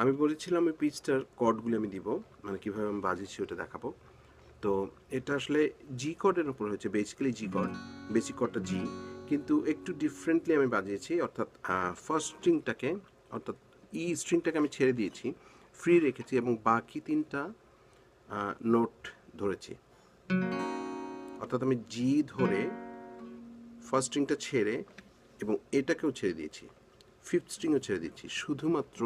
আমি বলেছিলাম ওই পিচটার কর্ডগুলো আমি দিব মানে কীভাবে আমি বাজিয়েছি ওটা দেখাবো। তো এটা আসলে জি কর্ডের উপর হয়েছে বেসিক্যালি জি কর্ড বেসিক কর্ডটা জি কিন্তু একটু ডিফারেন্টলি আমি বাজিয়েছি, অর্থাৎ ফার্স্ট স্ট্রিংটাকে অর্থাৎ ই স্ট্রিংটাকে আমি ছেড়ে দিয়েছি ফ্রি রেখেছি এবং বাকি তিনটা নোট ধরেছি। অর্থাৎ আমি জি ধরে ফার্স্ট স্ট্রিংটা ছেড়ে এবং এটাকেও ছেড়ে দিয়েছি ফিফথ স্ট্রিংও ছেড়ে দিয়েছি, শুধুমাত্র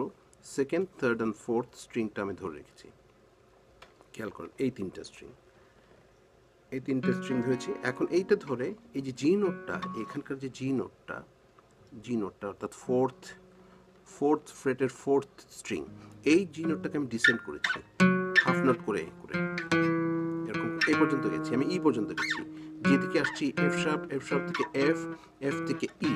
সেকেন্ড থার্ড অ্যান্ড ফোর্থ স্ট্রিংটা আমি ধরে রেখেছি। খেয়াল করুন এই তিনটা স্ট্রিং। এই তিনটা স্ট্রিং ধরেছি। এখন এইটা ধরে এই যে জি নোটটা এখানকার যে জি নোটটা জি নোটটা অর্থাৎ ফোর্থ ফোর্থ ফ্রেটের ফোর্থ স্ট্রিং এই জি নোটটাকে আমি ডিসেন্ড করেছি। হাফ নোট করে করে। এরকম এই পর্যন্ত গেছি আমি ই পর্যন্ত গেছি। জি থেকে আসছি এফ শার্প এফ শার্প থেকে এফ এফ থেকে ই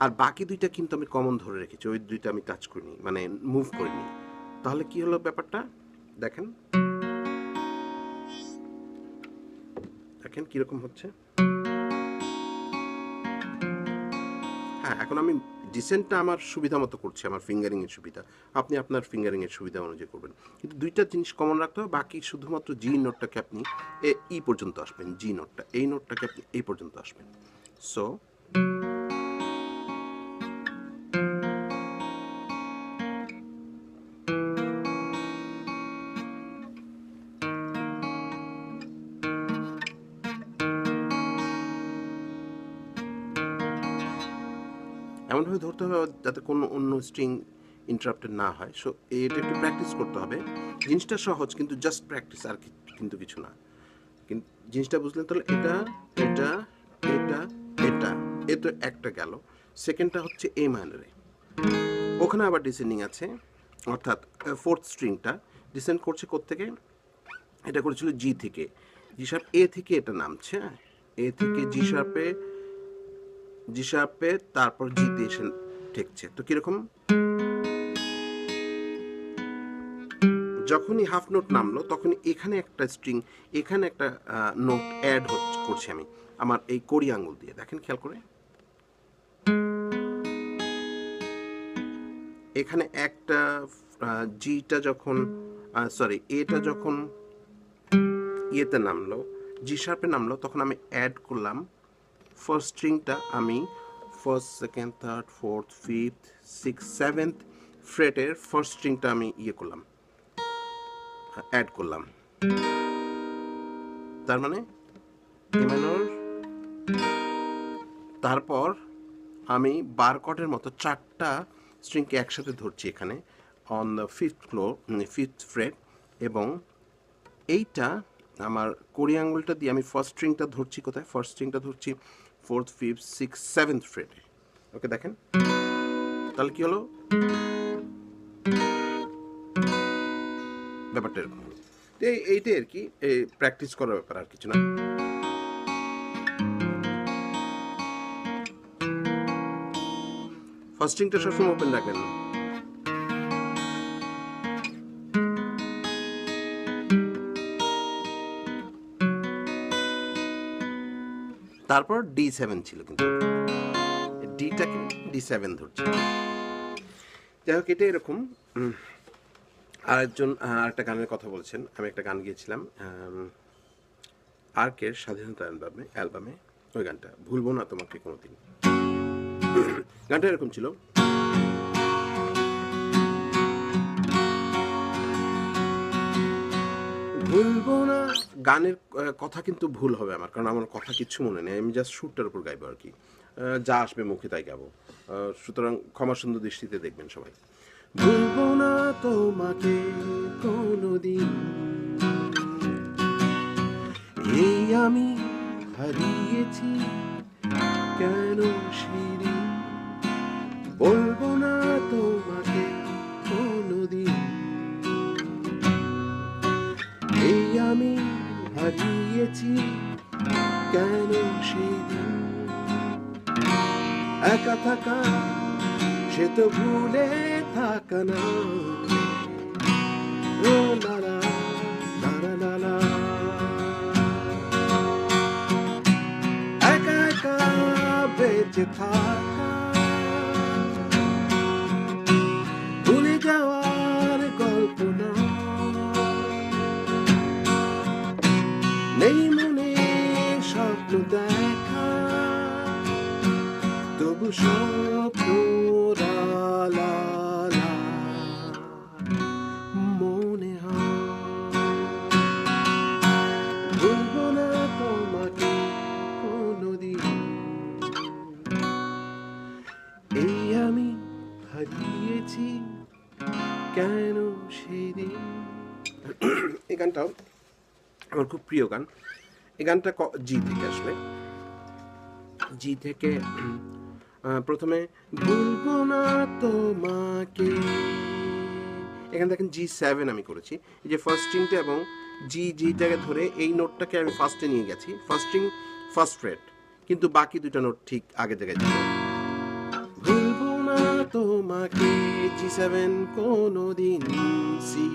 আর বাকি দুইটা কিন্তু আমি কমন ধরে রেখেছি। ওই দুইটা আমি টাচ করিনি মানে মুভ করিনি। তাহলে কি হলো ব্যাপারটা? দেখেন। দেখেন কীরকম হচ্ছে। হ্যাঁ এখন আমি ডিসেন্টটা আমার সুবিধা মতো করছি, আমার ফিঙ্গারিংয়ের সুবিধা। আপনি আপনার ফিঙ্গারিংয়ের সুবিধা অনুযায়ী করবেন। কিন্তু দুইটা জিনিস কমন রাখতে হবে, বাকি শুধুমাত্র জি নোটটাকে আপনি এ ই পর্যন্ত আসবেন জি নোটটা এই নোটটাকে আপনি এই পর্যন্ত আসবেন। সো হবে যাতে কোনো অন্য স্ট্রিং ইন্টারাপ্টেড না হয়। সো এটা একটু প্র্যাকটিস করতে হবে। জিনিসটা সহজ, কিন্তু জাস্ট প্র্যাকটিস আর কিন্তু কিছু না। কিন্তু জিনিসটা বুঝলেন তাহলে এটা এটা এটা এটা, এ তো একটা গেল। সেকেন্ডটা হচ্ছে এ। মাইনারে ওখানে আবার ডিসেন্ডিং আছে। অর্থাৎ ফোর্থ স্ট্রিংটা ডিসেন্ড করছে কোত্থেকে? এটা করেছিল জি থেকে। জি শার্প এ থেকে এটা নামছে হ্যাঁ? এ থেকে জি শার্পে জি শার্পে তারপর জিতে এসে ঠেকছে। তো কীরকম? যখনই হাফ নোট নামলো, তখনই এখানে একটা স্ট্রিং এখানে একটা নোট অ্যাড করছি আমি। আমার এই কড়ি আঙুল দিয়ে, দেখেন খেয়াল করে। এখানে একটা জিটা যখন সরি এটা যখন ইয়েতে নামলো জি শার্পে নামলো, তখন আমি অ্যাড করলাম। ফার্স্ট স্ট্রিংটা আমি first second third fourth fifth six seventh ফ্রেটের first স্ট্রিংটা আমি ইয়ে করলাম অ্যাড করলাম। তার মানে তারপর আমি বার কটের মতো চারটা স্ট্রিংকে একসাথে ধরছি এখানে on the fifth floor fifth fret এবং এইটা আমার কোরি আঙ্গুলটা দিয়ে আমি ফার্স্ট স্ট্রিংটা ধরছি কোথায়? ফার্স্ট স্ট্রিংটা ধরছি ফোর্থ, ফিফথ সিক্স সেভেন্থ ফ্রেটে ওকে, দেখেন। তাহলে কি হলো? ব্যাপারটা এরকম এই, এইটাই আর কি, এই প্র্যাকটিস করার ব্যাপার আর কিছু না। ফার্স্ট স্ট্রিংটা সবসময় ওপেন রাখবেন তারপর ডি সেভেন ছিল কিন্তু। ডিটাকে ডি সেভেন ধরছে। যাই হোক এটা এরকম। আরেকজন আরেকটা গানের কথা বলছেন। আমি একটা গান গিয়েছিলাম আর্কের স্বাধীনতা অ্যালবামে অ্যালবামে। ওই গানটা, ভুলবো না তোমাকে কোনোদিন। গানটা এরকম ছিল। ভুলবো না গানের কথা কিন্তু ভুল হবে আমার, কারণ আমার কথা কিচ্ছু মনে নেই। আমি জাস্ট সুরটার উপর গাইবো আর কি। যা আসবে মুখে তাই গাবো। সুতরাং ক্ষমা সুন্দর দৃষ্টিতে দেখবেন সবাই। ভুলবো না তোমাকে কোনোদিন। এই আমি হারিয়েছি কেন সেদিন? বলব না তোমাকে কোনোদিন। এই আমি হারিয়েছি কেন সেদিন? একা থাকা সে তো ভুলে থাকা না। একা একা বেঁচে থাকা। হারিয়েছি কেন সেদিন এই গানটাও আমার খুব প্রিয় গান এই গানটা জি থেকে আসলে জি থেকে প্রথমে, ভুলবো না তোমাকে। এখানে দেখেন জি সেভেন আমি করেছি। যে ফার্স্ট স্ট্রিংটা এবং জি জিটাকে ধরে এই নোটটাকে আমি ফার্স্টে নিয়ে গেছি। ফার্স্ট স্ট্রিং ফার্স্ট ফ্রেট কিন্তু বাকি দুটো নোট ঠিক আগে জায়গায় ছিল। ভুলবো না তোমাকে জি সেভেন কোনো দিন C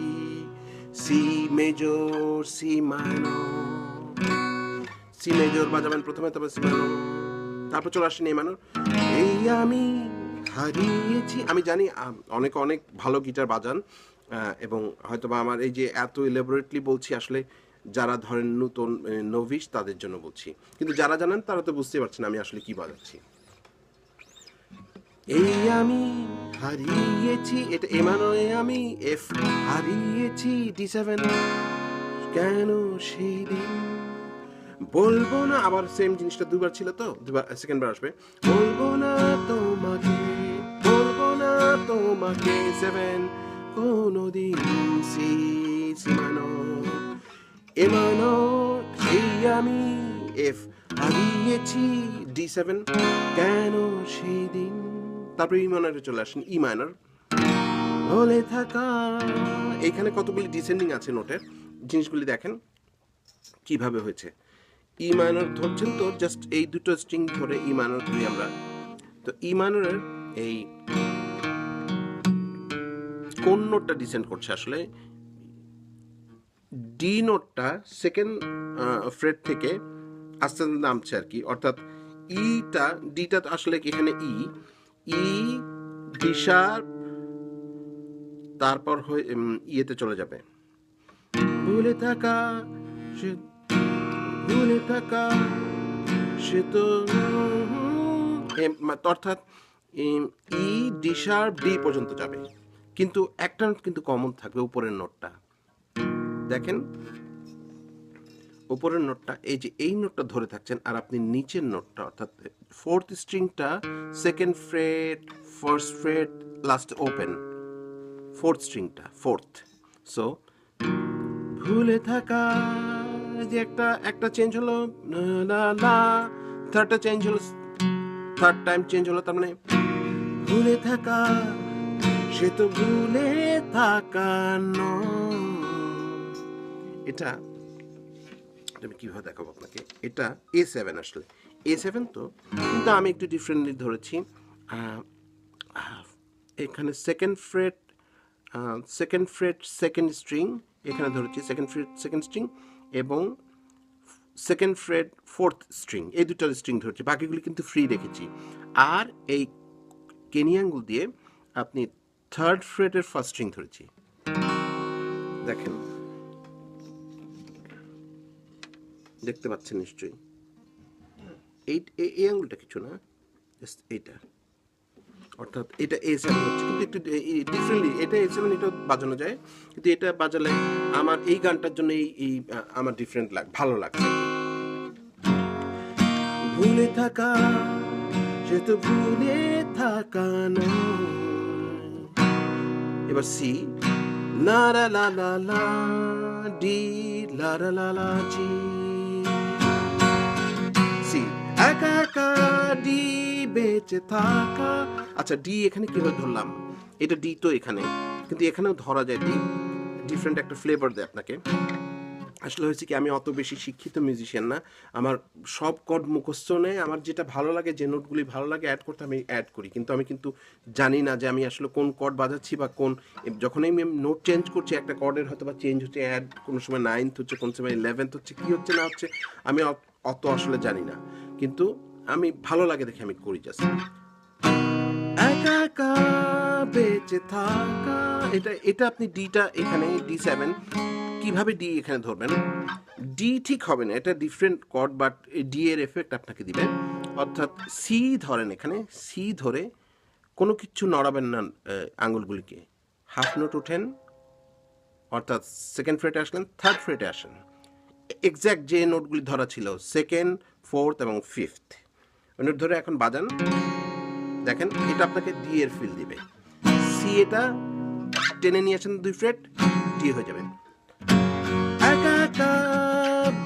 C major C minor C major বাজাবেন প্রথমে, তারপর সি তারপর চলে আসেন এই এই আমি হারিয়েছি। আমি জানি অনেক অনেক ভালো গিটার বাজান এবং হয়তোবা আমার এই যে এত ইলেবোরেটলি বলছি, আসলে যারা ধরেন নতুন নভিস তাদের জন্য বলছি। কিন্তু যারা জানেন, তারা তো বুঝতে পারছেন আমি আসলে কি বাজাচ্ছি। এই আমি হারিয়েছি, এটা এমানয়ে আমি এফ হারিয়েছি ডি সেভেন কেন সেই দিন বলব না, আবার সেম জিনিসটা দুবার ছিল তো, দুবার সেকেন্ড বার আসবে। বলব না তোমাকে, বলব না তোমাকে সেভেন কোনদিন সি সীমানো, এমানো, সেই আমি এফ হারিয়েছি ডি সেভেন কেন সেই দিন? তারপরে ই মাইনারে চলে আসেন ই মাইনার ভুলে থাকা, এখানে কতগুলি ডিসেন্ডিং আছে নোটের জিনিসগুলি দেখেন, কীভাবে হয়েছে? ই মাইনর ধরছেন তো জাস্ট এই দুটো স্ট্রিং ধরে ই মাইনর ধরি আমরা। তো ই মাইনরের এই কোন নোটটা ডিসেন্ড করছে আসলে? ডি নোটটা সেকেন্ড ফ্রেড থেকে আস্তে আস্তে নামছে আর কি। অর্থাৎ ইটা ডিটা আসলে এখানে ই ই ডি শার্প তারপর হয়ে ইয়েতে চলে যাবে। ভুলে থাকা ভুলে থাকা সে তো অর্থাৎ ই ডি ডি পর্যন্ত যাবে। কিন্তু একটা নোট কিন্তু কমন থাকবে উপরের নোটটা দেখেন, উপরের নোটটা এই যে এই নোটটা ধরে থাকছেন, আর আপনি নিচের নোটটা অর্থাৎ fourth স্ট্রিংটা second fret first fret last open fourth স্ট্রিংটা fourth so ভুলে থাকা যে একটা একটা চেঞ্জ হলো, না না থার্ডটা চেঞ্জ হলো থার্ড টাইম চেঞ্জ হলো, তার মানে ভুলে থাকা, সে তো ভুলে থাকা এটা আমি কীভাবে দেখাবো আপনাকে? এটা এ সেভেন আসলে। এ সেভেন তো, কিন্তু আমি একটু ডিফারেন্টলি ধরেছি। এখানে second fret second fret second string এখানে ধরেছি সেকেন্ড ফ্রেট সেকেন্ড স্ট্রিং এবং সেকেন্ড ফ্রেড ফোর্থ স্ট্রিং এই দুটো স্ট্রিং ধরেছি, বাকিগুলি কিন্তু ফ্রি রেখেছি। আর এই কেনি আঙ্গুল দিয়ে আপনি থার্ড ফ্রেডের ফার্স্ট স্ট্রিং ধরেছি। দেখেন। দেখতে পাচ্ছেন নিশ্চয়ই। এই, এই- আঙ্গুলটা কিছু না জাস্ট এইটা। অর্থাৎ এটা এ সেভেন হচ্ছে। কিন্তু একটু ডিফারেন্টলি এটা এ সেভেন এটা বাজানো যায়। কিন্তু এটা বাজালে আমার এই গানটার জন্য এই আমার ডিফারেন্ট লাগ, ভালো লাগছে। ভুলে থাকা, সে তো ভুলে থাকা নয়। এবার সি লা লা লা লা, ডি, লা লা লা, জি। একা একা ডি বেঁচে থাকা। আচ্ছা ডি এখানে কীভাবে ধরলাম? এটা ডি তো এখানে, কিন্তু এখানেও ধরা যায় ডি ডিফারেন্ট একটা ফ্লেভার দেয় আপনাকে। আসলে হয়েছে কি, আমি অত বেশি শিক্ষিত মিউজিশিয়ান না। আমার সব কড মুখস্থ নেই আমার যেটা ভালো লাগে, যে নোটগুলি ভালো লাগে অ্যাড করতে আমি অ্যাড করি। কিন্তু আমি কিন্তু জানি না যে আমি আসলে কোন কর্ড বাজাচ্ছি বা কোন যখনই আমি নোট চেঞ্জ করছি, একটা কর্ডের হয়তো বা চেঞ্জ হচ্ছে অ্যাড কোনো সময় নাইনথ হচ্ছে, কোন সময় ইলেভেন্থ হচ্ছে, কী হচ্ছে, না হচ্ছে, আমি অত আসলে জানি না। কিন্তু আমি ভালো লাগে দেখে আমি করি জাস্ট একা বেঁচে থাকা, এটা এটা আপনি ডিটা এখানে ডি সেভেন কীভাবে ডি এখানে ধরবেন? ডি ঠিক হবে না, এটা ডিফারেন্ট কর্ড বাট ডি এর এফেক্ট আপনাকে দিবেন অর্থাৎ সি ধরেন এখানে সি ধরে কোনো কিছু নড়াবেন না আঙুলগুলিকে হাফ নোট ওঠেন, অর্থাৎ সেকেন্ড ফ্রেটে আসলেন থার্ড ফ্রেটে আসেন। এক্স্যাক্ট যে নোটগুলি ধরা ছিল সেকেন্ড ফোর্থ এবং ফিফথ নোট ধরে এখন বাজান। দেখেন, এটা আপনাকে ডি এর ফিল দিবে। সি এটা টেনে নিয়ে আসেন দুই ফ্রেট টি হয়ে যাবে।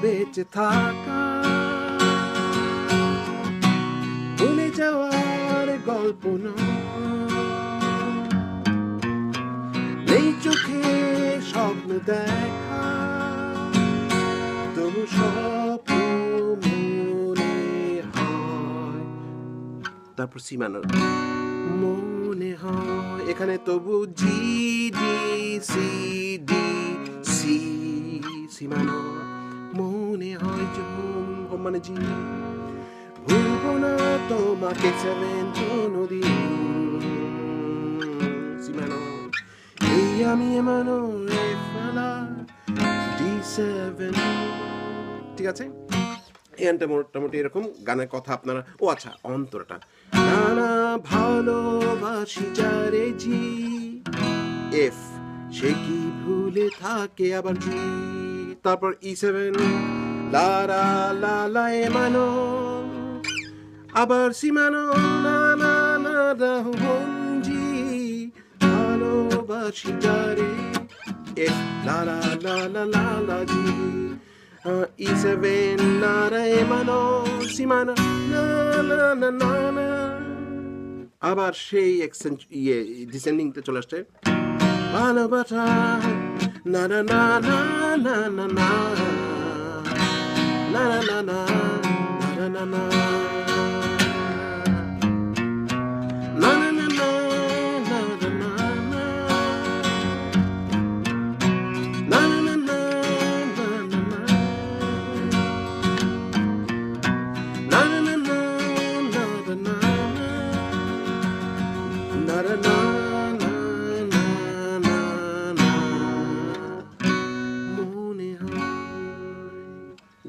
বেঁচে থাকা, ভুলে যাওয়ার গল্প নয়। নেই চোখে স্বপ্ন দেখা তারপর সীমানার মনে হয় এখানে তবু G D C D C সীমানা মনে হয় জম মানে জি, ভুলবো না তোমাকে সেভেন কোনোদিন। সীমানা এই আমি এমানো রে ফালা ডি সেভেন ঠিক আছে? মোটামুটি এরকম গানের কথা আপনারা ও আচ্ছা অন্তরটা। নানা ভালোবাসি জি। এফ, সে কি ভুলে থাকে আবার জি। তারপর ই সেভেন, লারা লালা এমানো আবার সীমানো না না না ভালোবাসি এফ লালা লালা লালা G. E seven nara emano simana না না না না না আবার সেই এক্সচেঞ্জ ইয়ে ডিসেন্ডিংতে চলে আসছে ভালোবাসা না না না না না না না না না না না না না না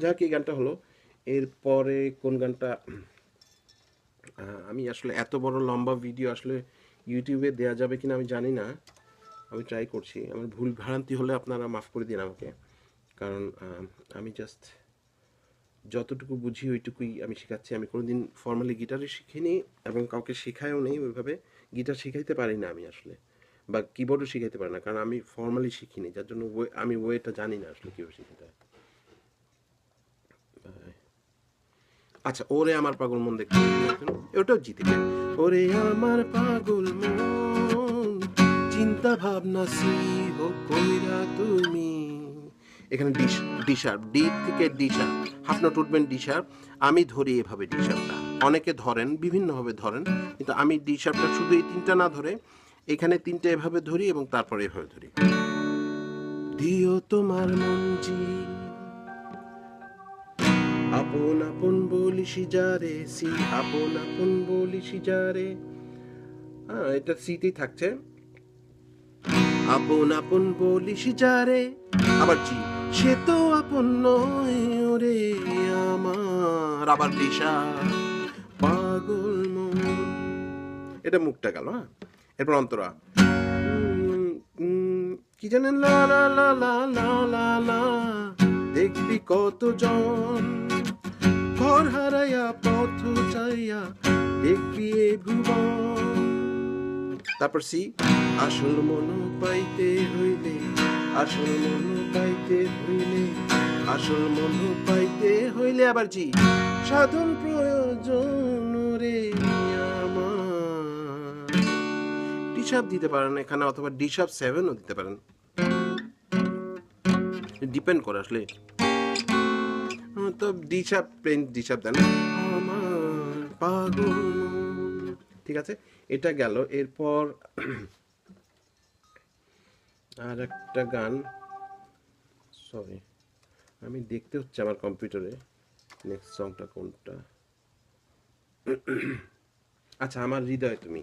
যাক এই গানটা হলো? এরপরে কোন গানটা? আমি আসলে এত বড় লম্বা ভিডিও আসলে ইউটিউবে দেয়া যাবে কিনা আমি জানি না। আমি ট্রাই করছি। আমার ভুল ভ্রান্তি হলে আপনারা মাফ করে দিন আমাকে। কারণ আমি জাস্ট যতটুকু বুঝি ওইটুকুই আমি শেখাচ্ছি। আমি কোনোদিন ফর্মালি গিটারই শিখিনি এবং কাউকে শেখায়ও নেই ওইভাবে। গিটার শেখাইতে পারি না আমি আসলে। বা কিবোর্ডও শিখাইতে পারি না। কারণ আমি ফর্মালি শিখিনি। যার জন্য আমি ওয়েটা জানি না আসলে কীভাবে শিখাতে হয়। আচ্ছা ওরে আমার পাগল মন দেখতে ওটাও জিতে যায়। ওরে আমার পাগল মন, চিন্তা ভাবনা সি হো কইরা তুমি। এখানে ডিশ ডিশার ডি থেকে ডিশার হাফ নোট উঠবেন ডিশার আমি ধরি এভাবে ডিশারটা অনেকে ধরেন, বিভিন্নভাবে ধরেন, কিন্তু আমি ডিশারটা শুধু এই তিনটা না ধরে, এখানে তিনটা এভাবে ধরি এবং তারপরে এভাবে ধরি। দিও তোমার মঞ্জি আপন আপন বলিসি যারে সি আপন আপন বলিসি যারে হ্যাঁ এটা সিতেই থাকছে। আপন আপন বলিসি যারে আবার জি। সে তো আপন নয় ওরে আমার, আবার দিশা পাগল এটা মুখটা গেল হ্যাঁ? এরপর অন্তরা। কি জানেন? লা লা লা লা লা লা, দেখবি কতজন। ঘর হারাইয়া পথ চাইয়া দেখবি এ ভুবন তারপর সি, আসল মন পাইতে হইলে, আসল মন পাইতে হইলে, আসল মন পাইতে হইলে আবার জি। সাধন প্রয়োজন রে ডিসাব দিতে পারেন এখানে অথবা ডিসাব সেভেনও দিতে পারেন। ডিপেন্ড করে আসলে। তো ডিসাব প্লেন ডিসাব দেন আমার পাগল। ঠিক আছে? এটা গেল। এরপর আর একটা গান। সরি আমি দেখতে হচ্ছে আমার কম্পিউটারে। নেক্সট সংটা কোনটা? আচ্ছা আমার হৃদয় তুমি।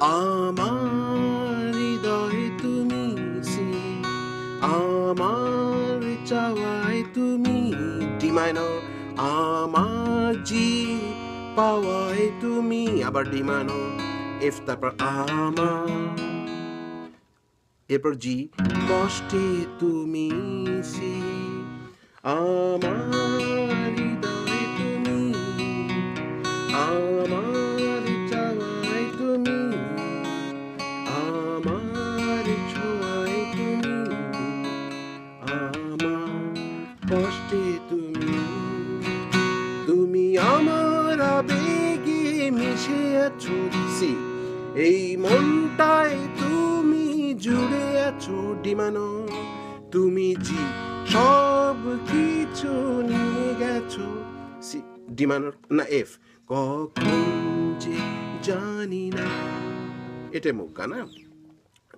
আমার হৃদয়ে তুমি সি আমার চাওয়ায় তুমি ডি মাইনর আমার জি পাওয়ায় তুমি আবার ডিমানো এফ তারপর আমার, এরপর জি, কষ্টে তুমি সি আমার কষ্টে তুমি তুমি আমার আবেগে মিশে আছো এই মনটায় তুমি জুড়ে আছো ডিমানো, তুমি জি সব কিছু নিয়ে গেছো। সি, ডিমানোর না, এফ। কখন যে জানি না। এটা মুখ, গান হ্যাঁ?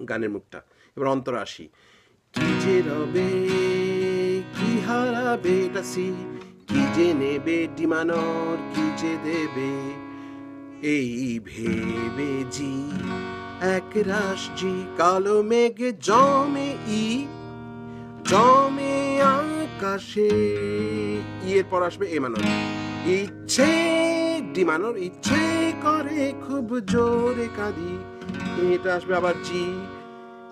গানের মুখটা। এবার অন্তর আসি কি যে রবে কি হারাবে এটা সি? কি যে নেবে ডিমানর কি যে দেবে? এই ভেবে জি, এক রাশ কালো মেঘে জমে ই, জমে আকাশে। ইয়ের পর আসবে এ মানর। ইচ্ছে ডিমানর ইচ্ছে করে খুব জোরে কাঁদি। এটা আসবে আবার জি,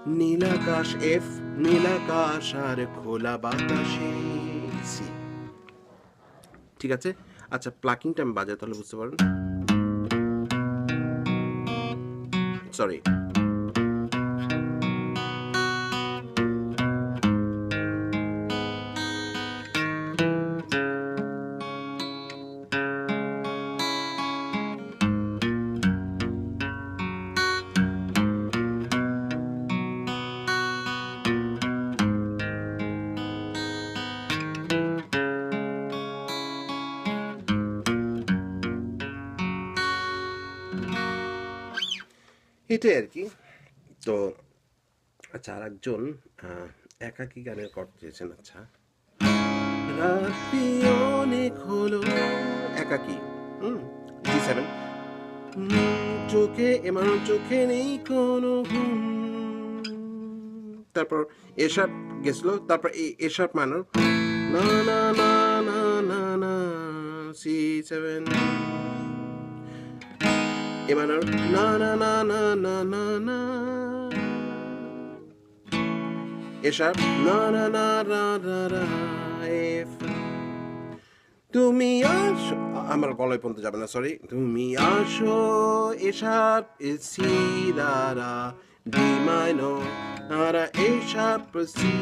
নীলাকাশ এফ নীলাকাশ আর খোলা বাতাসে। ঠিক আছে? আচ্ছা প্লাকিংটা আমি বাজাই তাহলে বুঝতে পারেন। সরি এটাই আর কি। তো আচ্ছা আর একজন একাকী গানের কর চেয়েছেন আচ্ছা। রাত্রি অনেক হলো। একাকী, হুম, জি সেভেন। চোখে, এমন চোখে নেই কোনো তারপর এসব গেছিল, তারপর এসব মানো না না না না না না, C seven. A minor. Na na na na na na na. A sharp. Na na na na na na. তুমি আসো, আমার গলায় পর্যন্ত যাবে না সরি তুমি আসো এসার সি দারা ডি মাইনো দারা এসার C,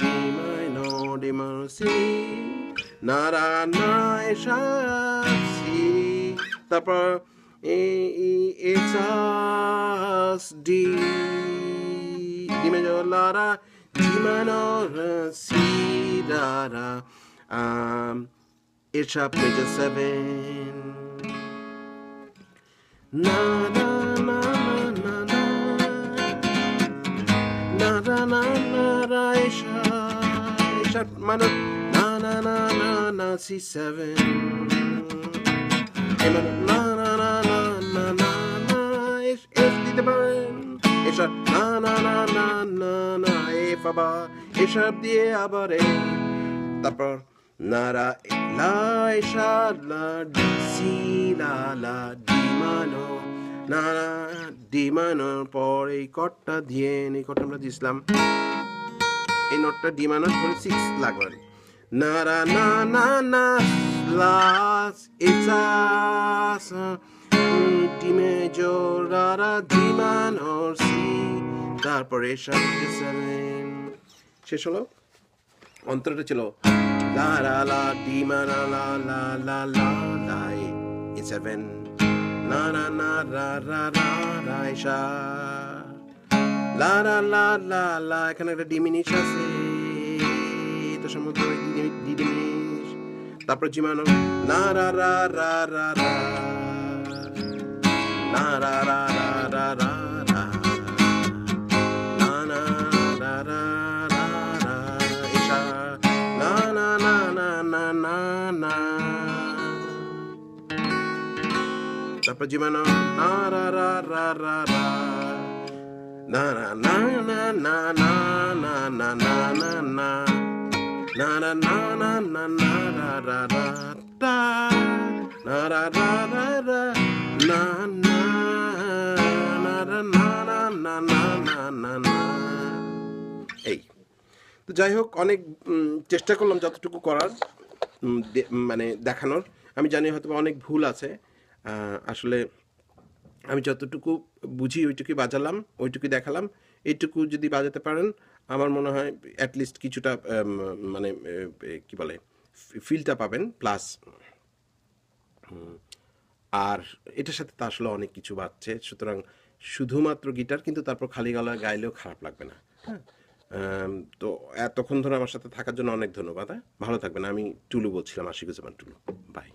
D minor D minor, C নারা না এসার সি তারপর it's us D. D major la G minor uh, C da da. Um it's sharp major seven. Na na na na na na. Na na na A sharp A sharp minor. Na na na na na C seven. A minor na na F D the burn. A sharp na na na na na na আবার A দিয়ে আবার A তারপর নারা লা এসা লা D C লা লা ডি মানো নারা ডি মানোর পর এই কটটা দিয়ে এই কটটা আমরা দিয়েছিলাম এই নোটটা ডি মানোর পরে সিক্স লাগবে নারা না না না লাস এসাস ডি মেজর রারা ডি মানোর সি তারপরে সাথে সেভেন। শেষ হলো? অন্তরটা ছিল লা লা লা ডি মা লা লা লা লা লা লা এ সেভেন। না না না রা রা রা রা এসা লা লা লা লা লা, এখানে একটা ডিমিনিশ আছে। এটা সম্বন্ধে ডিমিনিশ তারপর জিমানো না রা রা রা রা রা। Na da da da da da na. Na na na na na na. isha. Na na na na na na na. Dapat gimana? Na da da da da da. Na na na na na na na na na na. Na na na na na na da da da da. Na da da da da na na. না না না না না। এই। তো যাই হোক, অনেক চেষ্টা করলাম যতটুকু করার মানে দেখানোর। আমি জানি হয়তো অনেক ভুল আছে। আসলে আমি যতটুকু বুঝি ওইটুকুই বাজালাম ওইটুকুই দেখালাম। এইটুকু যদি বাজাতে পারেন, আমার মনে হয় অ্যাটলিস্ট কিছুটা মানে কি বলে ফিলটা পাবেন প্লাস আর এটার সাথে তো আসলে অনেক কিছু বাড়ছে। সুতরাং শুধুমাত্র গিটার কিন্তু তারপর খালি গলায় গাইলেও খারাপ লাগবে না। হ্যাঁ। তো এতক্ষণ ধরে আমার সাথে থাকার জন্য অনেক ধন্যবাদ হ্যাঁ? ভালো থাকবেন। আমি টুলু বলছিলাম আশিকুজ্জামান টুলু। বাই।